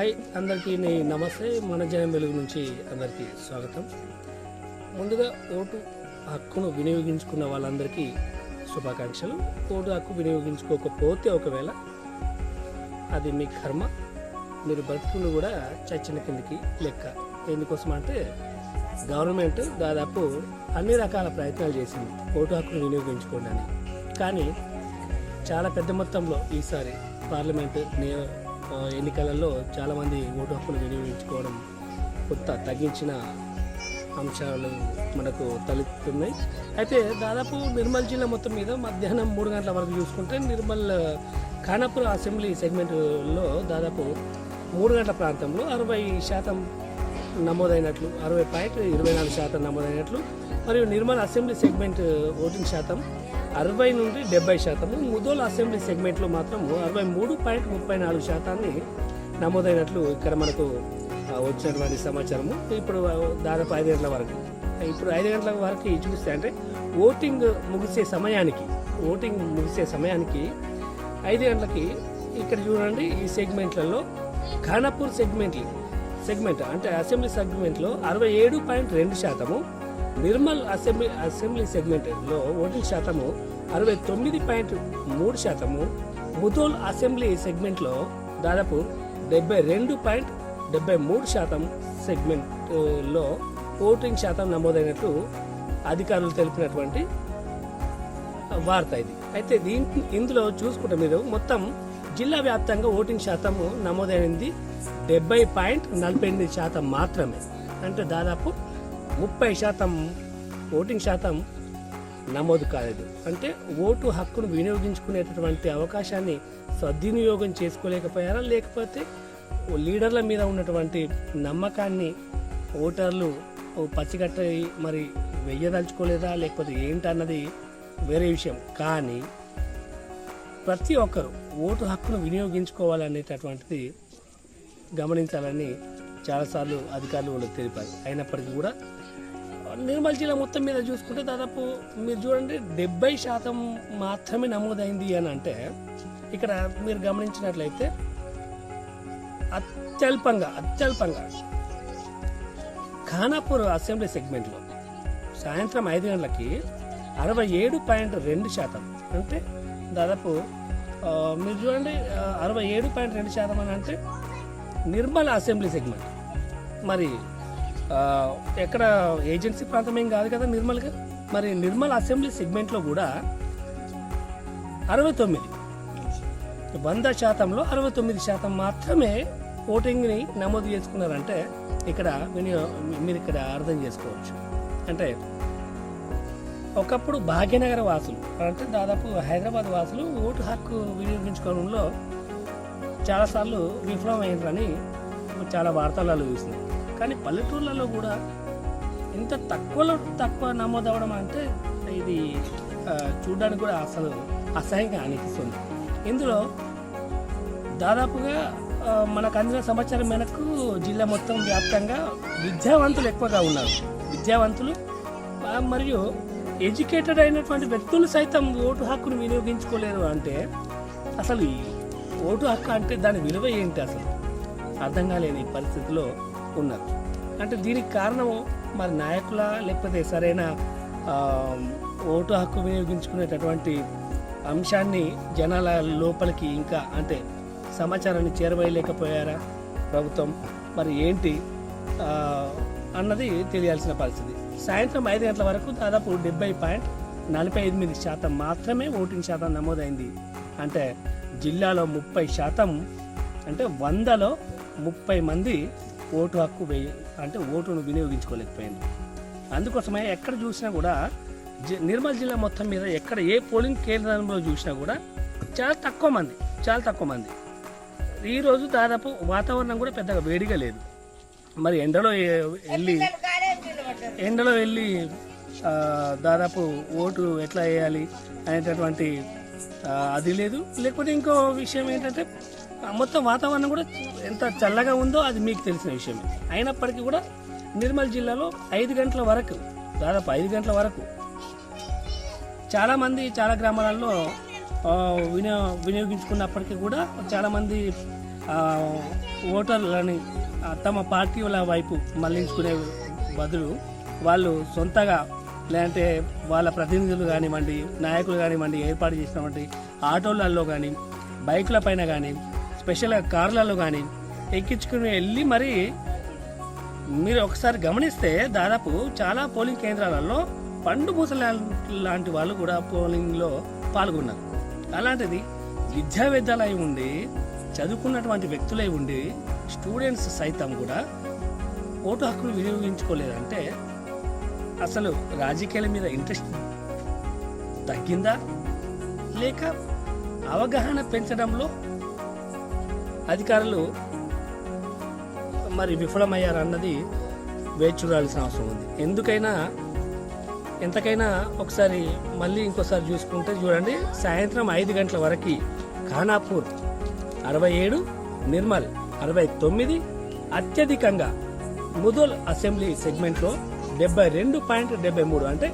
Hi అందరికీ నమస్తే. మన జనం వెలుగు నుంచి అందరికీ స్వాగతం. ముందుగా ఓటు హక్కును వినియోగించుకున్న వాళ్ళందరికీ శుభాకాంక్షలు. ఓటు హక్కు వినియోగించుకోకపోతే ఒకవేళ అది మీ కర్మ. మీరు బ్రతుకులు కూడా చచ్చిన కిందికి లెక్క. ఎందుకోసం అంటే గవర్నమెంట్ దాదాపు అన్ని రకాల ప్రయత్నాలు చేసింది ఓటు హక్కును వినియోగించుకోవడానికి కానీ చాలా పెద్ద మొత్తంలో ఈసారి పార్లమెంటు నియో ఎన్నికలలో చాలామంది ఓటు హక్కును వినియోగించుకోవడం కొత్త తగ్గించిన అంశాలు మనకు తలెత్తున్నాయి అయితే దాదాపు నిర్మల్ జిల్లా మొత్తం మీద మధ్యాహ్నం మూడు గంటల వరకు చూసుకుంటే నిర్మల్ ఖానాపూర్ అసెంబ్లీ సెగ్మెంట్లో దాదాపు మూడు గంటల ప్రాంతంలో అరవై శాతం నమోదైనట్లు అరవై పాయింట్ ఇరవై నాలుగు శాతం నమోదైనట్లు మరియు నిర్మల్ అసెంబ్లీ సెగ్మెంట్ ఓటింగ్ శాతం అరవై నుండి డెబ్బై శాతము. ముదోల్ అసెంబ్లీ సెగ్మెంట్లో మాత్రం అరవై మూడు పాయింట్ ముప్పై నాలుగు శాతాన్ని నమోదైనట్లు ఇక్కడ మనకు వచ్చినటువంటి సమాచారము. ఇప్పుడు దాదాపు ఐదు గంటల వరకు. ఇప్పుడు ఐదు గంటల వరకు చూస్తే అంటే ఓటింగ్ ముగిసే సమయానికి ఓటింగ్ ముగిసే సమయానికి ఐదు గంటలకి ఇక్కడ చూడండి ఈ సెగ్మెంట్లలో ఖానాపూర్ సెగ్మెంట్ సెగ్మెంట్ అంటే అసెంబ్లీ సెగ్మెంట్లో అరవై ఏడు పాయింట్ రెండు శాతము నిర్మల్ అసెంబ్లీ అసెంబ్లీ సెగ్మెంట్లో ఓటింగ్ శాతము అరవై తొమ్మిది పాయింట్ మూడు శాతము. ముథోల్ అసెంబ్లీ సెగ్మెంట్లో దాదాపు డెబ్బై రెండు పాయింట్ డెబ్బై మూడు శాతం సెగ్మెంట్లో ఓటింగ్ శాతం నమోదైనట్లు అధికారులు తెలిపినటువంటి వార్త ఇది. అయితే దీని ఇందులో చూసుకుంటే మీరు మొత్తం జిల్లా వ్యాప్తంగా ఓటింగ్ శాతము నమోదైనది డెబ్బై పాయింట్ నలభై ఎనిమిది శాతం మాత్రమే. అంటే దాదాపు ముప్పై శాతం ఓటింగ్ శాతం నమోదు కాలేదు. అంటే ఓటు హక్కును వినియోగించుకునేటటువంటి అవకాశాన్ని సద్వినియోగం చేసుకోలేకపోయారా? లేకపోతే లీడర్ల మీద ఉన్నటువంటి నమ్మకాన్ని ఓటర్లు పచ్చిగట్ట మరి వెయ్యదలుచుకోలేదా? లేకపోతే ఏంటన్నది వేరే విషయం. కానీ ప్రతి ఒక్కరు ఓటు హక్కును వినియోగించుకోవాలనేటటువంటిది గమనించాలని చాలాసార్లు అధికారులు వాళ్ళు తెలిపారు. అయినప్పటికీ కూడా నిర్మల్ జిల్లా మొత్తం మీద చూసుకుంటే దాదాపు మీరు చూడండి డెబ్బై శాతం మాత్రమే నమోదైంది అని అంటే ఇక్కడ మీరు గమనించినట్లయితే అత్యల్పంగా అత్యల్పంగా ఖానాపూర్ అసెంబ్లీ సెగ్మెంట్లో సాయంత్రం ఐదు గంటలకి అరవై ఏడు పాయింట్ రెండు శాతం అంటే దాదాపు మీరు చూడండి అరవై ఏడు పాయింట్ రెండు శాతం అని అంటే నిర్మల్ అసెంబ్లీ సెగ్మెంట్. మరి ఎక్కడ ఏజెన్సీ ప్రాంతం ఏం కాదు కదా నిర్మల్గా? మరి నిర్మల్ అసెంబ్లీ సెగ్మెంట్లో కూడా అరవై తొమ్మిది. వంద శాతంలో అరవై తొమ్మిది శాతం మాత్రమే ఓటింగ్ని నమోదు చేసుకున్నారంటే ఇక్కడ వినియో మీరు ఇక్కడ అర్థం చేసుకోవచ్చు. అంటే ఒకప్పుడు భాగ్యనగర వాసులు అంటే దాదాపు హైదరాబాద్ వాసులు ఓటు హక్కు వినియోగించుకోవడంలో చాలాసార్లు విఫలమైందని చాలా వార్తలలో చూసినాయి కానీ పల్లెటూర్లలో కూడా ఇంత తక్కువలో తక్కువ నమోదవడం అంటే ఇది చూడడానికి కూడా అసలు అసహ్యంగా అనిపిస్తుంది. ఇందులో దాదాపుగా మనకు అందిన సమాచారం మేరకు జిల్లా మొత్తం వ్యాప్తంగా విద్యావంతులు ఎక్కువగా ఉన్నారు. విద్యావంతులు మరియు ఎడ్యుకేటెడ్ అయినటువంటి వ్యక్తులు సైతం ఓటు హక్కును వినియోగించుకోలేరు అంటే అసలు ఓటు హక్కు అంటే దాని విలువ ఏంటి అసలు? అర్థం కాలేని పరిస్థితిలో ఉన్నారు అంటే దీనికి కారణం మరి నాయకుల లేకపోతే సరైన ఓటు హక్కు వినియోగించుకునేటటువంటి అంశాన్ని జనాల లోపలికి ఇంకా అంటే సమాచారాన్ని చేరవేయలేకపోయారా ప్రభుత్వం? మరి ఏంటి అన్నది తెలియాల్సిన పరిస్థితి. సాయంత్రం ఐదు గంటల వరకు దాదాపు డెబ్బై పాయింట్ నలభై ఎనిమిది శాతం మాత్రమే ఓటింగ్ శాతం నమోదైంది. అంటే జిల్లాలో ముప్పై శాతం అంటే వందలో ముప్పై మంది ఓటు హక్కు వేయ అంటే ఓటును వినియోగించుకోలేకపోయింది. అందుకోసమే ఎక్కడ చూసినా కూడా జి- నిర్మల్ జిల్లా మొత్తం మీద ఎక్కడ ఏ పోలింగ్ కేంద్రంలో చూసినా కూడా చాలా తక్కువ మంది చాలా తక్కువ మంది. ఈరోజు దాదాపు వాతావరణం కూడా పెద్దగా వేడిగా లేదు. మరి ఎండలో వెళ్ళి ఎండలో వెళ్ళి దాదాపు ఓటు ఎట్లా వేయాలి అనేటటువంటి అది లేదు. లేకపోతే ఇంకో విషయం ఏంటంటే మొత్తం వాతావరణం కూడా ఎంత చల్లగా ఉందో అది మీకు తెలిసిన విషయమే. అయినప్పటికీ కూడా నిర్మల్ జిల్లాలో ఐదు గంటల వరకు దాదాపు ఐదు గంటల వరకు చాలామంది చాలా గ్రామాలలో వినియో వినియోగించుకున్నప్పటికీ కూడా చాలామంది ఓటర్లని తమ పార్టీల వైపు మళ్ళించుకునే బదులు వాళ్ళు సొంతగా లేదంటే వాళ్ళ ప్రతినిధులు కానివ్వండి నాయకులు కానివ్వండి ఏర్పాటు చేసినటువంటి ఆటోలలో కానీ బైకుల పైన కానీ స్పెషల్గా కార్లలో కానీ ఎక్కించుకుని వెళ్ళి మరి మీరు ఒకసారి గమనిస్తే దాదాపు చాలా పోలింగ్ కేంద్రాలలో పండు లాంటి వాళ్ళు కూడా పోలింగ్లో పాల్గొన్నారు. అలాంటిది విద్యా ఉండి చదువుకున్నటువంటి వ్యక్తులై ఉండి స్టూడెంట్స్ సైతం కూడా ఓటు హక్కును వినియోగించుకోలేదంటే అసలు రాజకీయాల మీద ఇంట్రెస్ట్ తగ్గిందా? లేక అవగాహన పెంచడంలో అధికారులు మరి విఫలమయ్యారన్నది వేచి చూడాల్సిన అవసరం ఉంది. ఎందుకైనా ఎంతకైనా ఒకసారి మళ్ళీ ఇంకోసారి చూసుకుంటే చూడండి సాయంత్రం ఐదు గంటల వరకు ఖానాపూర్ అరవై ఏడు నిర్మల్ అరవై తొమ్మిది అత్యధికంగా ముదోల్ అసెంబ్లీ సెగ్మెంట్లో డెబ్బై రెండు పాయింట్ డెబ్బై మూడు అంటే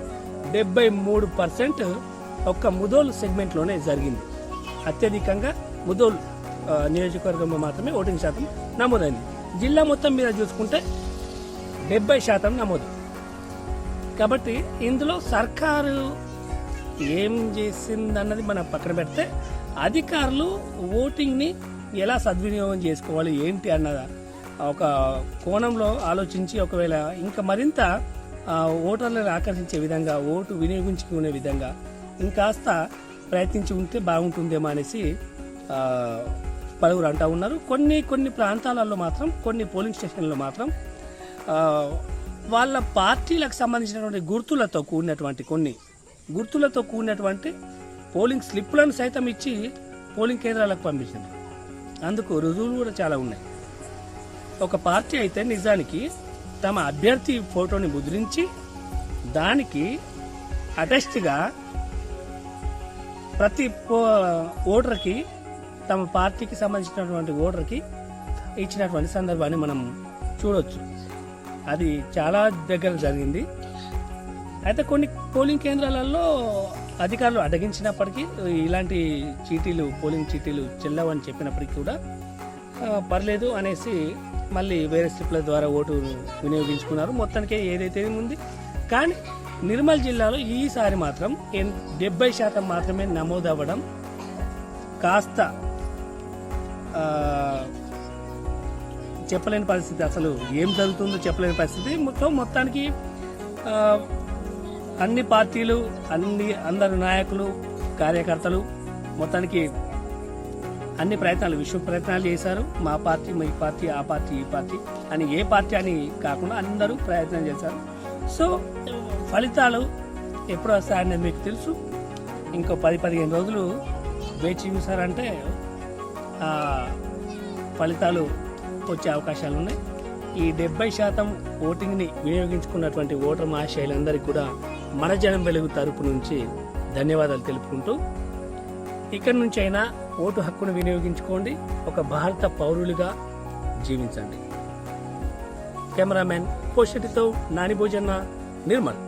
డెబ్బై మూడు పర్సెంట్ ఒక్క ముదోల్ సెగ్మెంట్లోనే జరిగింది. అత్యధికంగా ముదోల్ నియోజకవర్గంలో మాత్రమే ఓటింగ్ శాతం నమోదైంది. జిల్లా మొత్తం మీద చూసుకుంటే డెబ్బై శాతం నమోదు. కాబట్టి ఇందులో సర్కారు ఏం చేసిందన్నది మనం పక్కన పెడితే అధికారులు ఓటింగ్ని ఎలా సద్వినియోగం చేసుకోవాలి ఏంటి అన్న ఒక కోణంలో ఆలోచించి ఒకవేళ ఇంకా మరింత ఓటర్లను ఆకర్షించే విధంగా ఓటు వినియోగించుకునే విధంగా ఇంకాస్త ప్రయత్నించి ఉంటే బాగుంటుందేమో అనేసి పలువురు అంటూ ఉన్నారు. కొన్ని కొన్ని ప్రాంతాలలో మాత్రం కొన్ని పోలింగ్ స్టేషన్లో మాత్రం వాళ్ళ పార్టీలకు సంబంధించినటువంటి గుర్తులతో కూడినటువంటి కొన్ని గుర్తులతో కూడినటువంటి పోలింగ్ స్లిప్లను సైతం ఇచ్చి పోలింగ్ కేంద్రాలకు పంపించింది. అందుకు రుజువులు కూడా చాలా ఉన్నాయి. ఒక పార్టీ అయితే నిజానికి తమ అభ్యర్థి ఫోటోని ముద్రించి దానికి అటెస్ట్గా ప్రతి ఓటర్కి తమ పార్టీకి సంబంధించినటువంటి ఓటర్కి ఇచ్చినటువంటి సందర్భాన్ని మనం చూడవచ్చు అది చాలా దగ్గర జరిగింది. అయితే కొన్ని పోలింగ్ కేంద్రాలలో అధికారులు అడగించినప్పటికీ ఇలాంటి చీటీలు పోలింగ్ చీటీలు చెల్లవని చెప్పినప్పటికీ కూడా పర్లేదు అనేసి మళ్ళీ వేరే స్లిప్ల ద్వారా ఓటు వినియోగించుకున్నారు. మొత్తానికి ఏదైతే ఉంది కానీ నిర్మల్ జిల్లాలో ఈసారి మాత్రం డెబ్బై శాతం మాత్రమే నమోదవ్వడం కాస్త చెప్పలేని పరిస్థితి అసలు ఏం జరుగుతుందో చెప్పలేని పరిస్థితి. మొత్తం మొత్తానికి అన్ని పార్టీలు అన్ని అందరు నాయకులు కార్యకర్తలు మొత్తానికి అన్ని ప్రయత్నాలు విశ్వ ప్రయత్నాలు చేశారు. మా పార్టీ మీ పార్టీ ఆ పార్టీ ఈ పార్టీ అని ఏ పార్టీ అని కాకుండా అందరూ ప్రయత్నం చేశారు. సో ఫలితాలు ఎప్పుడు వస్తాయనేది మీకు తెలుసు. ఇంకో పది పదిహేను రోజులు వేచి చూసారంటే ఫలితాలు వచ్చే అవకాశాలు ఉన్నాయి ఈ డెబ్బై శాతం ఓటింగ్ని వినియోగించుకున్నటువంటి ఓటర్ మహాశైలందరికీ కూడా మన జనం వెలుగు తరపు నుంచి ధన్యవాదాలు తెలుపుకుంటూ ఇక్కడి నుంచి అయినా ఓటు హక్కును వినియోగించుకోండి. ఒక భారత పౌరులుగా జీవించండి. కెమెరామెన్ పోషటితో నాని భోజన్న నిర్మల్.